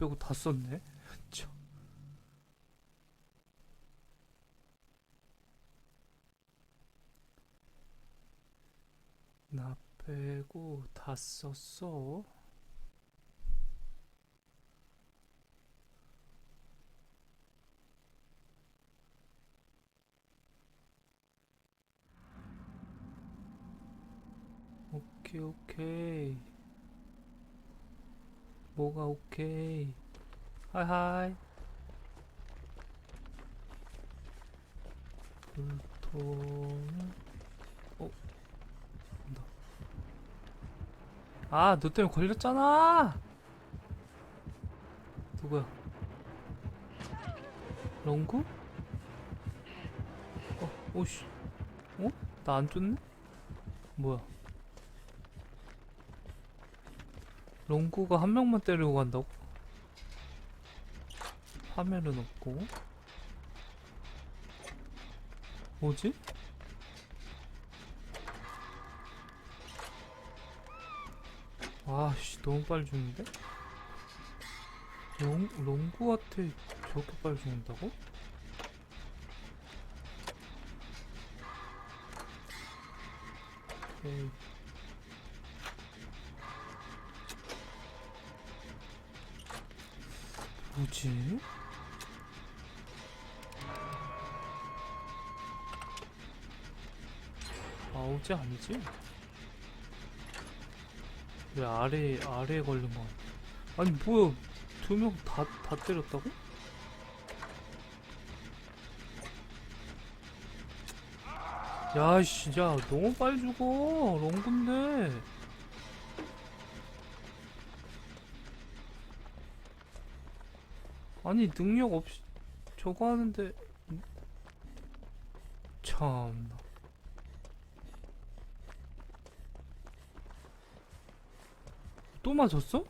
빼고 다 썼네. 참. 나 빼고 다 썼어. 오케이 오케이 뭐가 오케이 하이하이 불토는 어? 아너 때문에 걸렸잖아 누구야 롱구? 어 오씨 어? 나 안 쫓네? 뭐야 롱구가 한 명만 때리고 간다고? 화면은 없고 뭐지? 아씨 너무 빨리 죽는데? 롱, 롱구한테 저렇게 빨리 죽는다고? 뭐지? 아우지 아니지? 왜 아래 아래에 걸린 거? 아니 뭐야 두 명 다 다 때렸다고? 야씨 야 너무 빨리 죽어 롱군데 아니 능력 없이 저거 하는데. 참나 또 맞았어?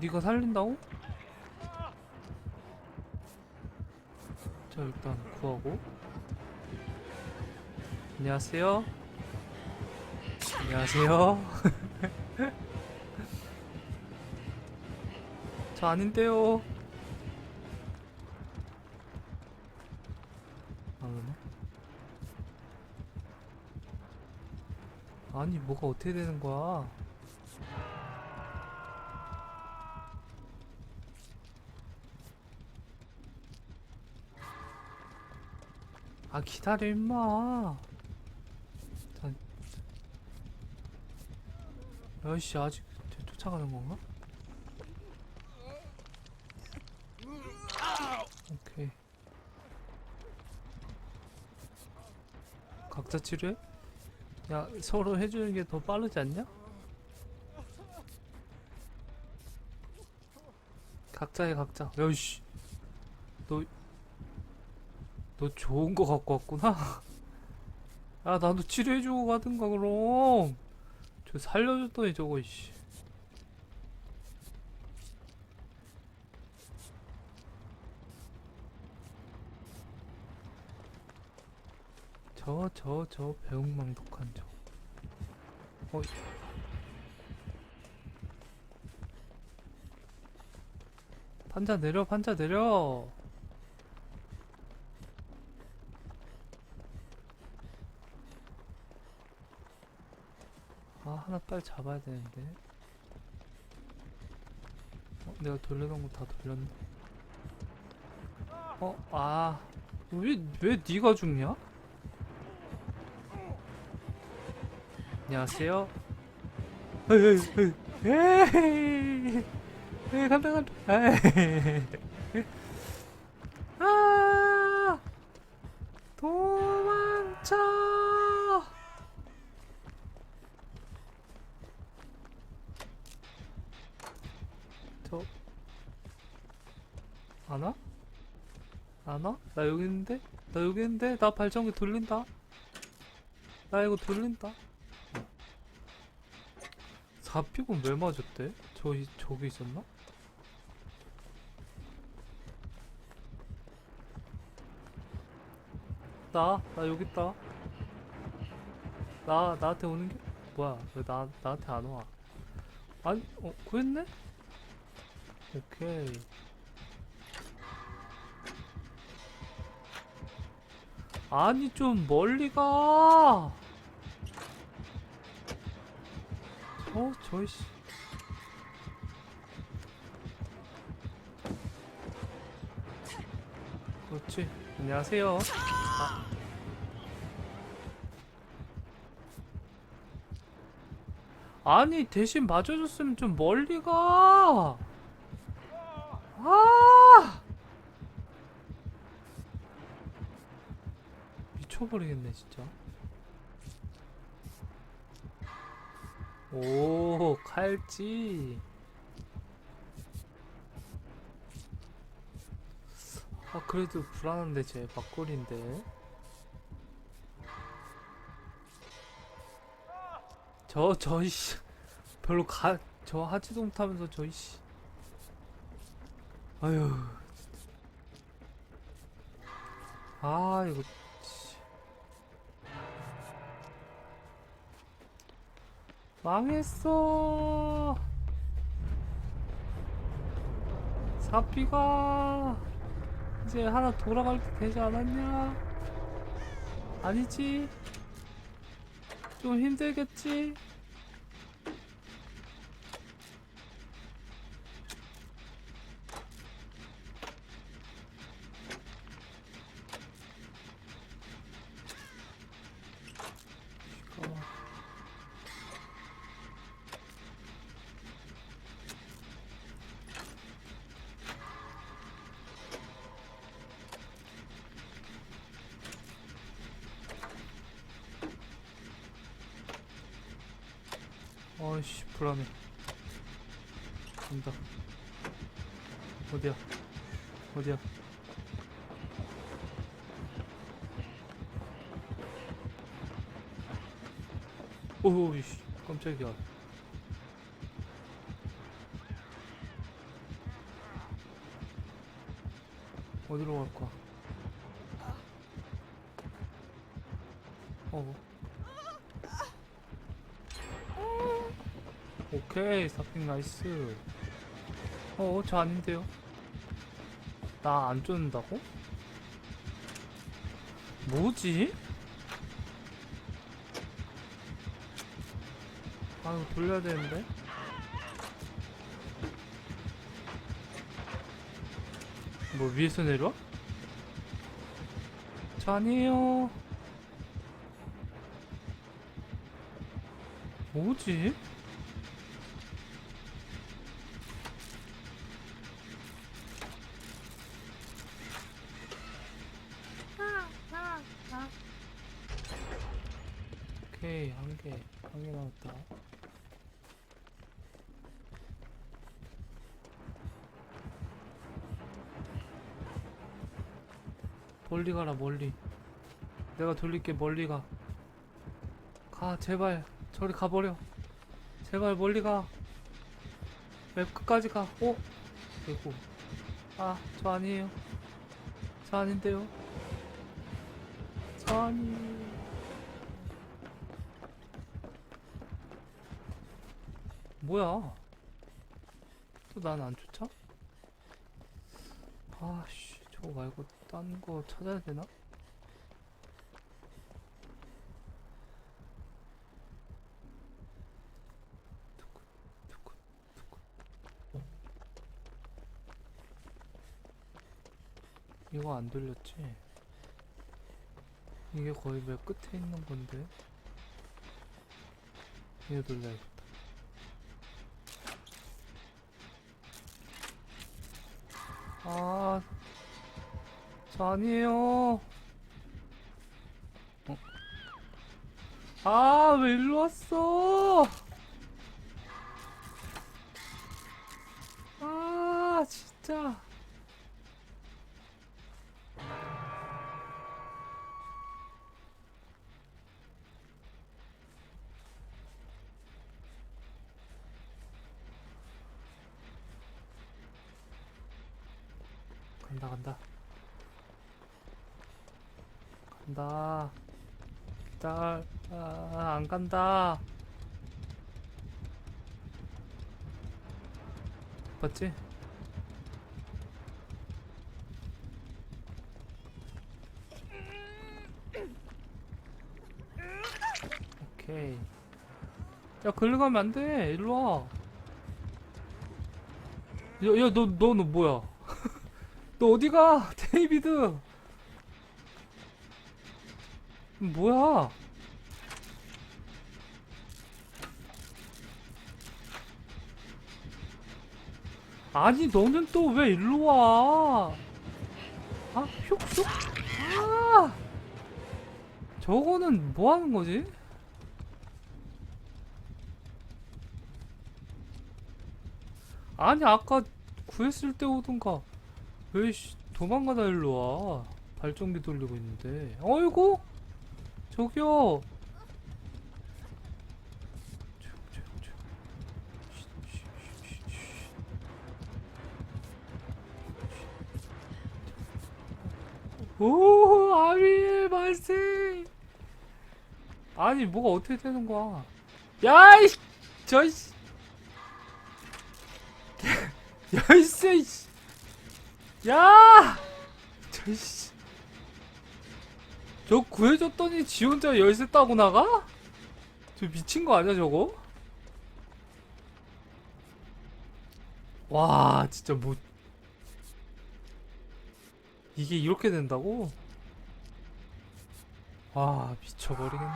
네가 살린다고? 자 일단 구하고. 안녕하세요. 안녕하세요 저 아닌데요. 안 오네 아니 뭐가 어떻게 되는 거야? 아 기다려 임마. 자, 야이씨 아직 쟤 쫓아가는 건가? 오케이. 각자 치료해? 야 서로 해주는 게 더 빠르지 않냐? 각자 해 각자. 야이씨. 너 너 좋은 거 갖고 왔구나. 야 나도 치료해주고 가든가 그럼. 저 살려줬더니 저거 이씨 저 저 저 배웅망덕한 저 어. 판자 내려 판자 내려 아 하나 빨리 잡아야 되는데 어, 내가 돌려놓은 거다 돌렸네 어? 아 왜, 왜 네가 죽냐? 안녕하세요 에이 에이 에이 에이 간다 에이 아 도망쳐 저 안와? 안와? 나 여기 있는데? 나 여기 있는데? 나 발전기 돌린다 나 이거 돌린다 4픽은 왜 맞았대? 저, 이- 저기 있었나? 나, 나 여기 있다. 나 나한테 오는 게 뭐야? 왜 나 나한테 안 와? 아니 어 구했네? 오케이. 아니 좀 멀리 가. 저 저씨. 그렇지. 안녕하세요. 아니 대신 맞아줬으면 좀 멀리 가. 아! 미쳐버리겠네 진짜. 오 칼찌. 아 그래도 불안한데 제 막걸리인데. 저 저이씨 별로 가 저 하지도 못하면서 저이씨 아유 아 이거 망했어. 사피가 이제 하나 돌아갈 때 되지 않았냐? 아니지? 좀 힘들겠지 어이씨 불안해. 간다. 어디야? 어디야? 오이씨 깜짝이야. 어디로 갈 거야 어 오케이 사핑 나이스 어 저 아닌데요 나 안 쫓는다고? 뭐지? 아 이거 돌려야 되는데 뭐 위에서 내려와? 저 아니에요 뭐지? 오케이 한 개, 한개 나왔다. 멀리 가라 멀리. 내가 돌릴게 멀리 가. 가 제발 저리 가버려. 제발 멀리 가. 맵 끝까지 가. 어? 되고. 아저 아니에요. 저 아닌데요. 저 아니. 뭐야? 또 난 안 쫓아? 아씨, 저거 말고 딴 거 찾아야 되나? 이거 안 돌렸지? 이게 거의 몇 끝에 있는 건데? 이거 돌려야겠 아, 저 아니에요. 어? 아, 왜 일로 왔어? 아, 진짜. 간다 간다. 간다. 기다려 아, 안 간다. 봤지? 오케이. 야 글로 가면 안돼. 일로 와. 야, 야, 너, 너, 너 뭐야? 너 어디가? 데이비드! 뭐야? 아니, 너는 또 왜 일로 와? 아, 슉, 슉. 아! 저거는 뭐 하는 거지? 아니 아까 구했을 때 오던가 왜씨 도망가다 일로 와. 발전기 돌리고 있는데. 어이구! 저기요. 오 아미의 말세 아니 뭐가 어떻게 되는 거야? 야이 저이씨! 야이씨 이씨. 야 저이씨 저 구해줬더니 지 혼자 열쇠 따고 나가? 저 미친 거 아니야 저거? 와 진짜 뭐 이게 이렇게 된다고? 와 미쳐버리겠네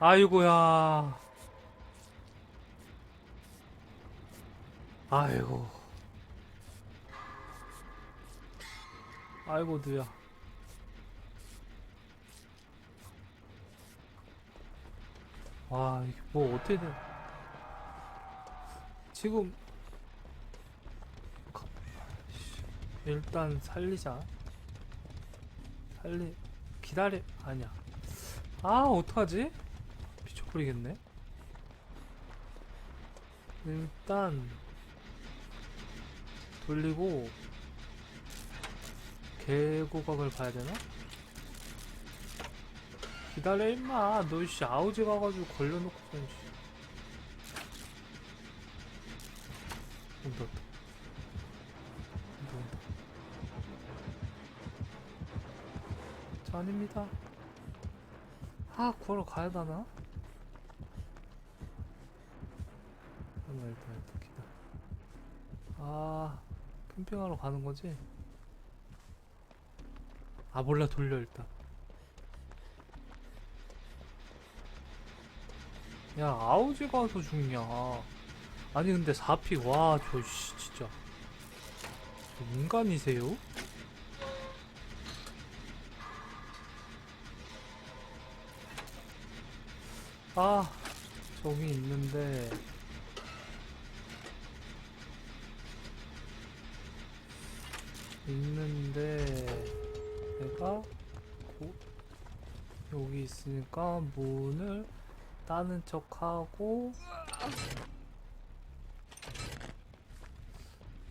아이고야 아이고 아이고 누야. 와 이게 뭐 어떻게 돼? 지금 일단 살리자. 살리 기다려 아니야. 아 어떡하지? 미쳐버리겠네. 일단 돌리고 개고각을 봐야 되나? 기다려 임마 너 씨 아우지 가가지고 걸려놓고 씨 온다 온다 온다 저 아닙니다 아 구하러 가야 되나? 일단 일단 기다려 아 캠핑하러 가는 거지? 아 몰라. 돌려 일단. 야 아우지 가서 죽냐? 아니 근데 4픽 와저 씨 진짜. 저 인간이세요? 아 저기 있는데. 있는데 내가 고, 여기 있으니까 문을 따는 척하고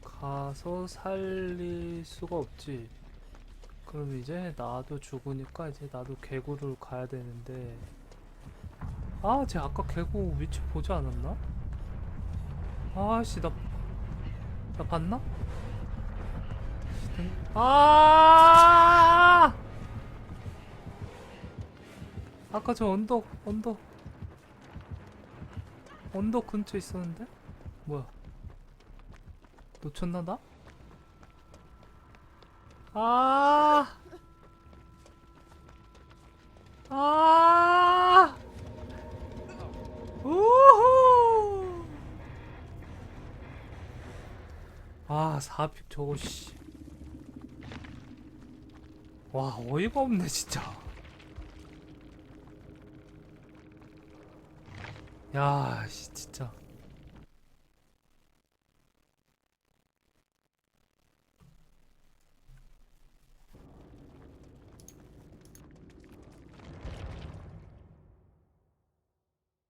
가서 살릴 수가 없지 그럼 이제 나도 죽으니까 이제 나도 개구를 가야 되는데 아, 쟤 아까 개구 위치 보지 않았나? 아씨, 나, 나 봤나? 아! 아까 저 언덕, 언덕. 언덕 근처에 있었는데? 뭐야? 놓쳤나, 나? 아! 아! 우후! 아, 4픽 저거, 씨. 와, 어이가 없네, 진짜. 야, 씨, 진짜.